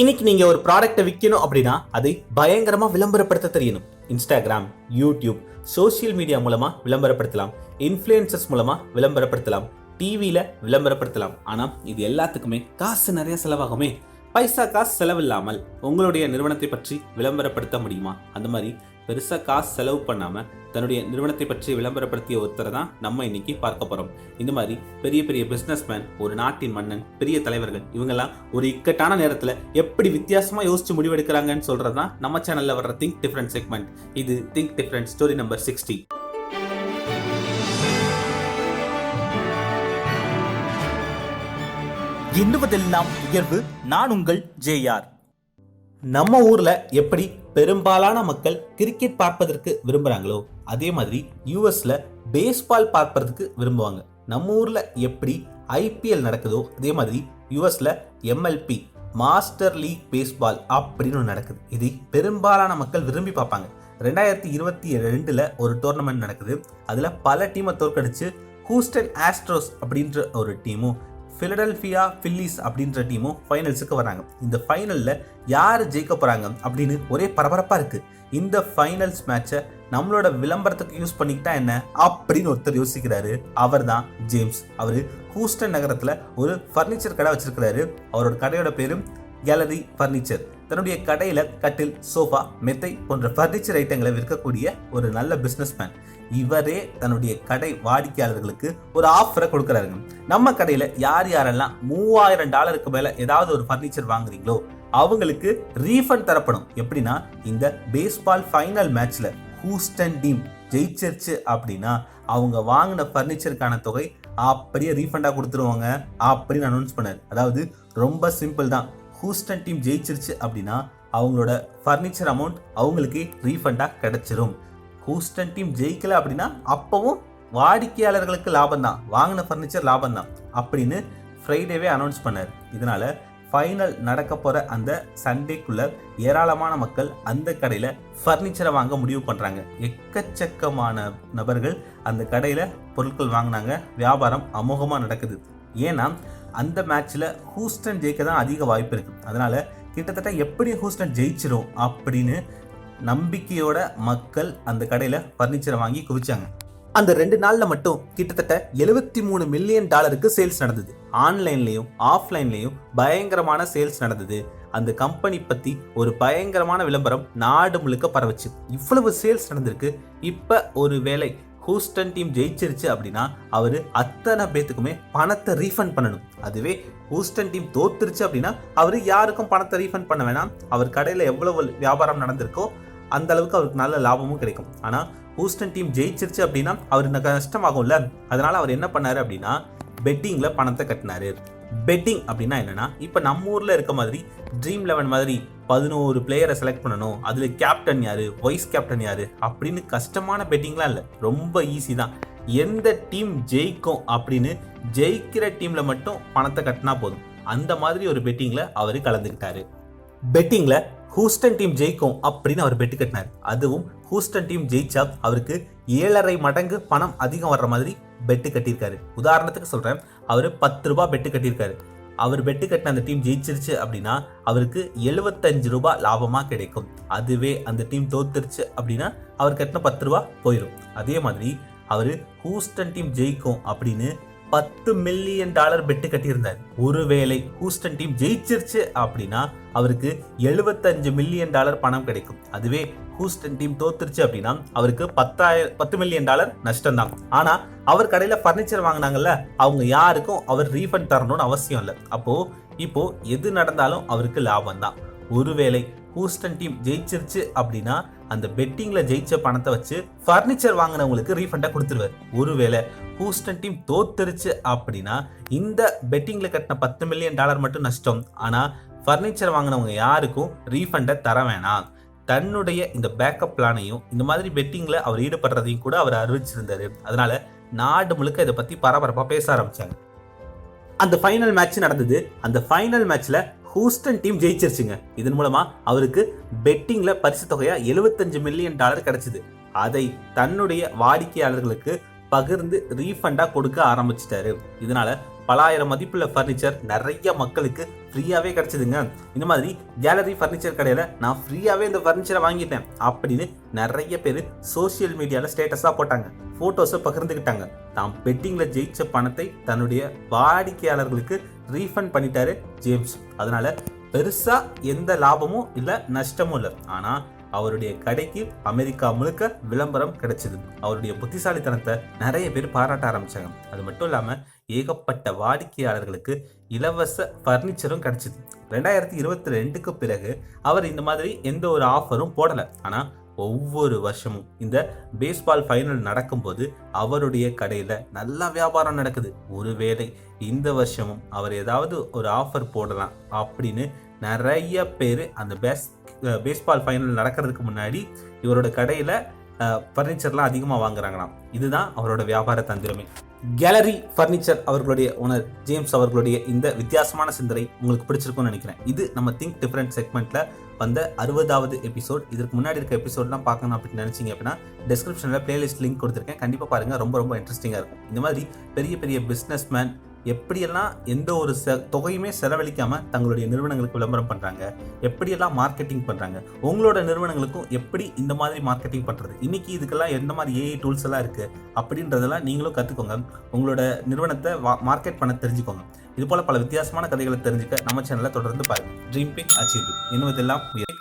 இன்னைக்கு நீங்க ஒரு ப்ராடக்ட்டை விற்கணும் அப்படின்னா அதை பயங்கரமா விளம்பரப்படுத்த தெரியணும். இன்ஸ்டாகிராம் யூடியூப் சோஷியல் மீடியா மூலமா விளம்பரப்படுத்தலாம். இன்ஃப்ளூயன்சஸ் மூலமா விளம்பரப்படுத்தலாம். டிவியில விளம்பரப்படுத்தலாம். ஆனா இது எல்லாத்துக்குமே காசு நிறைய செலவாகுமே. பைசா காசு செலவில்லாமல் உங்களுடைய நிறுவனத்தை பற்றி விளம்பரப்படுத்த முடியுமா? அந்த மாதிரி பெருசாக காசு செலவு பண்ணாமல் தன்னுடைய நிறுவனத்தை பற்றி விளம்பரப்படுத்திய ஒருத்தரை தான் நம்ம இன்னைக்கு பார்க்க போகிறோம் இந்த மாதிரி பெரிய பெரிய பிஸ்னஸ்மேன் ஒரு நாட்டின் மன்னன் பெரிய தலைவர்கள் இவங்கெல்லாம் ஒரு இக்கட்டான நேரத்தில் எப்படி வித்தியாசமாக யோசிச்சு முடிவெடுக்கிறாங்கன்னு சொல்கிறது தான் நம்ம சேனலில் வர்ற திங்க் டிஃப்ரெண்ட் செக்மெண்ட் இது think different story number sixty எண்ணுவதெல்லாம் உயர்வு. நான் உங்கள் ஜேஆர் நம்ம ஊர்ல எப்படி பெரும்பாலான மக்கள் கிரிக்கெட் பார்ப்பதற்கு விரும்புகிறாங்களோ அதே மாதிரி யூஎஸ்ல பேஸ்பால் பார்ப்பதற்கு விரும்புவாங்க. நம்ம ஊர்ல எப்படி ஐபிஎல் நடக்குதோ அதே மாதிரி யூஎஸ்ல எம்எல்பி மாஸ்டர் லீக் பேஸ்பால் அப்படின்னு ஒன்று நடக்குது. இது பெரும்பாலான மக்கள் விரும்பி பார்ப்பாங்க. ரெண்டாயிரத்தி இருபத்தி ரெண்டுல ஒரு டோர்னமெண்ட் நடக்குது. அதுல பல டீமை தோற்கடிச்சு ஹூஸ்டன் ஆஸ்ட்ரோஸ் அப்படின்ற ஒரு டீமும் ஃபிலடெல்ஃபியா ஃபில்லிஸ் அப்படின்ற டீமும் ஃபைனல்ஸுக்கு வராங்க. இந்த ஃபைனலில் யார் ஜெயிக்க போகிறாங்க அப்படின்னு ஒரே பரபரப்பாக இருக்குது இந்த ஃபைனல்ஸ் மேட்சை நம்மளோட விளம்பரத்துக்கு யூஸ் பண்ணிக்கிட்டா என்ன அப்படின்னு ஒருத்தர் யோசிக்கிறாரு. அவர் தான் ஜேம்ஸ் அவர் ஹூஸ்டன் நகரத்தில் ஒரு ஃபர்னிச்சர் கடை வச்சிருக்கிறாரு. அவரோட கடையோட பேரும் கேலரி ஃபர்னிச்சர் தன்னுடைய கடையில கட்டில் சோஃபா மெத்தை போன்ற ஃபர்னிச்சர் ஐட்டங்களை விற்கக்கூடிய ஒரு நல்ல பிஸ்னஸ்மேன் இவரே தன்னுடைய கடை வாடிக்கையாளர்களுக்கு ஒரு ஆஃபரை கொடுக்குறாருங்க. நம்ம கடையில யார் யாரெல்லாம் மூவாயிரம் டாலருக்கு மேல ஏதாவது ஒரு ஃபர்னிச்சர் வாங்குறீங்களோ அவங்களுக்கு ரீஃபண்ட் தரப்படும். எப்படின்னா இந்த பேஸ்பால் ஃபைனல் மேட்ச்ல ஹூஸ்டன் டீம் ஜெயிச்சிருச்சு அப்படின்னா அவங்க வாங்கின ஃபர்னிச்சருக்கான தொகை அப்படியே ரீஃபண்டாக கொடுத்துருவாங்க அப்படின்னு அனௌன்ஸ் பண்ணாரு. அதாவது ரொம்ப சிம்பிள் தான். ஹூஸ்டன் டீம் ஜெயிச்சிருச்சு அப்படின்னா அவங்களோட ஃபர்னிச்சர் அமௌண்ட் அவங்களுக்கு ரீஃபண்டாக கிடைச்சிரும். ஹூஸ்டன் டீம் ஜெயிக்கல அப்படின்னா அப்பவும் வாடிக்கையாளர்களுக்கு லாபம் தான் வாங்கின ஃபர்னிச்சர் லாபம் தான் அப்படின்னு ஃப்ரைடேவே அனௌன்ஸ் பண்ணார். இதனால ஃபைனல் நடக்க போகிற அந்த சண்டேக்குள்ள ஏராளமான மக்கள் அந்த கடையில் ஃபர்னிச்சரை வாங்க முடிவு பண்ணுறாங்க எக்கச்சக்கமான நபர்கள் அந்த கடையில் பொருட்கள் வாங்கினாங்க. வியாபாரம் அமோகமாக நடக்குது. ஏன்னா அந்த மேட்ச்சில் ஹூஸ்டன் ஜெயிக்க தான் அதிக வாய்ப்பு இருக்குது அதனால் கிட்டத்தட்ட எப்படி ஹூஸ்டன் ஜெயிச்சிடும் அப்படின்னு நம்பிக்கையோட மக்கள் அந்த கடையில் ஃபர்னிச்சரை வாங்கி குவிச்சாங்க. அந்த ரெண்டு நாளில் மட்டும் கிட்டத்தட்ட எழுபத்தி மூணு மில்லியன் டாலருக்கு சேல்ஸ் நடந்தது. ஆன்லைன்லேயும் ஆஃப்லைன்லேயும் பயங்கரமான சேல்ஸ் நடந்தது. அந்த கம்பெனி பற்றி ஒரு பயங்கரமான விளம்பரம் நாடு முழுக்க பரவச்சு. இவ்வளவு சேல்ஸ் நடந்திருக்கு. இப்போ ஒரு வேலை ஹூஸ்டன் டீம் ஜெயிச்சிருச்சு அப்படின்னா அவர் அத்தனை பேத்துக்குமே பணத்தை ரீஃபண்ட் பண்ணணும். அதுவே ஹூஸ்டன் டீம் தோத்துருச்சு அப்படின்னா அவர் யாருக்கும் பணத்தை ரீஃபண்ட் பண்ண வேணாம். அவர் கடையில் எவ்வளவு வியாபாரம் நடந்திருக்கோ அந்த அளவுக்கு அவருக்கு நல்ல லாபமும் கிடைக்கும். ஆனால் ஹூஸ்டன் டீம் ஜெயிச்சிருச்சு அப்படின்னா அவருக்கு கஷ்டமாகும்ல. அதனால அவர் என்ன பண்ணார் அப்படின்னா பெட்டிங்கில் பணத்தை கட்டினாரு. பெட்டிங் அப்படின்னா என்னென்னா இப்போ நம்ம ஊரில் இருக்க மாதிரி ட்ரீம் லெவன் மாதிரி பதினோரு பிளேயரை செலக்ட் பண்ணணும். அதில் கேப்டன் யார்? வைஸ் கேப்டன் யார்? அப்படின்னு கஷ்டமான பெட்டிங்லாம் இல்லை. ரொம்ப ஈஸி தான். எந்த டீம் ஜெயிக்கும் அப்படின்னு ஜெயிக்கிற டீமில் மட்டும் பணத்தை கட்டினா போதும். அந்த மாதிரி ஒரு பெட்டிங்கில் அவர் கலந்துக்கிட்டாரு. பெட்டிங்கில் ஹூஸ்டன் டீம் ஜெயிக்கும் அப்படின்னு அவர் பெட்டு கட்டினார். அதுவும் ஹூஸ்டன் டீம் ஜெயிச்சா அவருக்கு ஏழரை மடங்கு பணம் அதிகம் வர்ற மாதிரி பெட்டு கட்டியிருக்காரு. உதாரணத்துக்கு சொல்கிறேன் அவர் பத்து ரூபா பெட்டு கட்டியிருக்காரு. அவர் பெட்டு கட்டின அந்த டீம் ஜெயிச்சிருச்சு அப்படின்னா அவருக்கு எழுபத்தஞ்சு ரூபா லாபமாக கிடைக்கும். அதுவே அந்த டீம் தோத்துருச்சு அப்படின்னா அவர் கட்டின பத்து ரூபா போயிடும் அதே மாதிரி அவர் ஹூஸ்டன் டீம் ஜெயிக்கும் அப்படின்னு பத்து மில்லியன் டாலர் பெட்டு கட்டியிருந்தார். ஒருவேளை ஹூஸ்டன் டீம் ஜெயிச்சிருச்சு அப்படின்னா அவருக்கு எழுபத்தஞ்சு மில்லியன் டாலர் பணம் கிடைக்கும். அதுவே ஹூஸ்டன் டீம் தோத்துருச்சு அப்படின்னா அவருக்கு பத்தாயிரம் பத்து மில்லியன் டாலர் நஷ்டம் தான் ஆனா அவர் கடையில பர்னிச்சர் வாங்கினாங்கல்ல அவங்க யாருக்கும் அவர் ரீஃபண்ட் தரணும்னு அவசியம் இல்லை. அப்போ இப்போ எது நடந்தாலும் அவருக்கு லாபம் தான் ஒருவேளை ஹூஸ்டன் டீம் ஜெயிச்சிருச்சு அப்படின்னா அந்த பெட்டிங்ல ஜெயிச்ச பணத்தை வச்சு ஃபர்னிச்சர் வாங்கினவங்களுக்கு ரீஃபண்டா கொடுத்துருவார். ஒருவேளை ஹூஸ்டன் டீம் தோத்துருச்சு அப்படின்னா இந்த பெட்டிங்ல கட்டின பத்து மில்லியன் டாலர் மட்டும் நஷ்டம். ஆனா ஃபர்னிச்சர் வாங்கினவங்க யாருக்கும் ரீஃபண்டை தர வேணாம். தன்னுடைய இந்த பேக்கப் பிளானையும் இந்த மாதிரி பெட்டிங்ல அவர் ஈடுபடுறதையும் கூட அவர் அறிவிச்சிருந்தாரு. அதனால நாடு முழுக்க இதை பத்தி பரபரப்பா பேச ஆரம்பிச்சாங்க. அந்த ஃபைனல் மேட்ச் நடந்தது. அந்த ஃபைனல் மேட்ச்ல ஹூஸ்டன் டீம் ஜெயிச்சிருச்சுங்க. இதன் மூலமா அவருக்கு பெட்டிங்ல பரிசு தொகையா 75 மில்லியன் டாலர் கிடைச்சது. அதை தன்னுடைய வாடிக்கையாளர்களுக்கு பகிர்ந்து ரீஃபண்டாக கொடுக்க ஆரம்பிச்சிட்டாரு. இதனால பலாயிரம் மதிப்புள்ள ஃபர்னிச்சர் நிறைய மக்களுக்கு ஃப்ரீயாகவே கிடச்சிதுங்க. இந்த மாதிரி கேலரி ஃபர்னிச்சர் கடையில் நான் ஃப்ரீயாகவே இந்த ஃபர்னிச்சரை வாங்கிட்டேன் அப்படின்னு நிறைய பேர் சோஷியல் மீடியாவில் ஸ்டேட்டஸாக போட்டாங்க. ஃபோட்டோஸை பகிர்ந்துக்கிட்டாங்க. தாம் பெட்டிங்கில் ஜெயிச்ச பணத்தை தன்னுடைய வாடிக்கையாளர்களுக்கு ரீஃபண்ட் பண்ணிட்டாரு ஜேம்ஸ். அதனால பெருசாக எந்த லாபமும் இல்லை நஷ்டமும் இல்லை. ஆனால் அவருடைய கடைக்கு அமெரிக்கா முழுக்க விளம்பரம் கிடைச்சது. அவருடைய புத்திசாலித்தனத்தை நிறைய பேர் பாராட்ட ஆரம்பிச்சாங்க. அது மட்டும் இல்லாமல் ஏகப்பட்ட வாடிக்கையாளர்களுக்கு இலவச ஃபர்னிச்சரும் கிடைச்சிது. ரெண்டாயிரத்தி இருபத்தி ரெண்டுக்கு பிறகு அவர் இந்த மாதிரி எந்த ஒரு ஆஃபரும் போடலை. ஆனால் ஒவ்வொரு வருஷமும் இந்த பேஸ்பால் ஃபைனல் நடக்கும்போது அவருடைய கடையில் நல்ல வியாபாரம் நடக்குது. ஒருவேளை இந்த வருஷமும் அவர் ஏதாவது ஒரு ஆஃபர் போடலாம் அப்படின்னு நிறைய பேர் அந்த பெஸ்ட் பேஸ்பால் ஃபைனல் நடக்கிறதுக்கு முன்னாடி இவரோட கடையில் ஃபர்னிச்சர்லாம் அதிகமாக வாங்குறாங்களாம். இதுதான் அவரோட வியாபார தந்திரமே. கேலரி ஃபர்னிச்சர் அவர்களுடைய ஓனர் ஜேம்ஸ் அவர்களுடைய இந்த வித்தியாசமான சிந்தனை உங்களுக்கு பிடிச்சிருக்கும்னு நினைக்கிறேன். இது நம்ம திங்க் டிஃப்ரெண்ட் செக்மெண்ட்ல வந்த அறுபதாவது எபிசோட் இதற்கு முன்னாடி இருக்க எபிசோட்லாம் பார்க்கணும் அப்படின்னு நினைச்சீங்க அப்படின்னா டிஸ்கிரிப்ஷனில் பிளேலிஸ்ட் லிங்க் கொடுத்துருக்கேன். கண்டிப்பாக பாருங்கள் ரொம்ப ரொம்ப இன்ட்ரெஸ்டிங்காக இருக்கும். இந்த மாதிரி பெரிய பெரிய பிஸ்னஸ் மேன் எப்படியெல்லாம் எந்த ஒரு செ தொகையுமே செலவழிக்காமல் தங்களுடைய நிறுவனங்களுக்கு விளம்பரம் பண்ணுறாங்க எப்படியெல்லாம் மார்க்கெட்டிங் பண்ணுறாங்க உங்களோட நிறுவனங்களுக்கும் எப்படி இந்த மாதிரி மார்க்கெட்டிங் பண்ணுறது இன்னைக்கு இதுக்கெல்லாம் எந்த மாதிரி ஏஐ டூல்ஸ் எல்லாம் இருக்குது அப்படின்றதெல்லாம் நீங்களும் கற்றுக்கோங்க உங்களோட நிறுவனத்தை மார்க்கெட் பண்ண தெரிஞ்சுக்கோங்க. இதுபோல் பல வித்தியாசமான கதைகளை தெரிஞ்சுக்க நம்ம சேனலை தொடர்ந்து பாருங்கள் ட்ரீம் பிக் அச்சீவ் இன்னும் இதெல்லாம் உயர்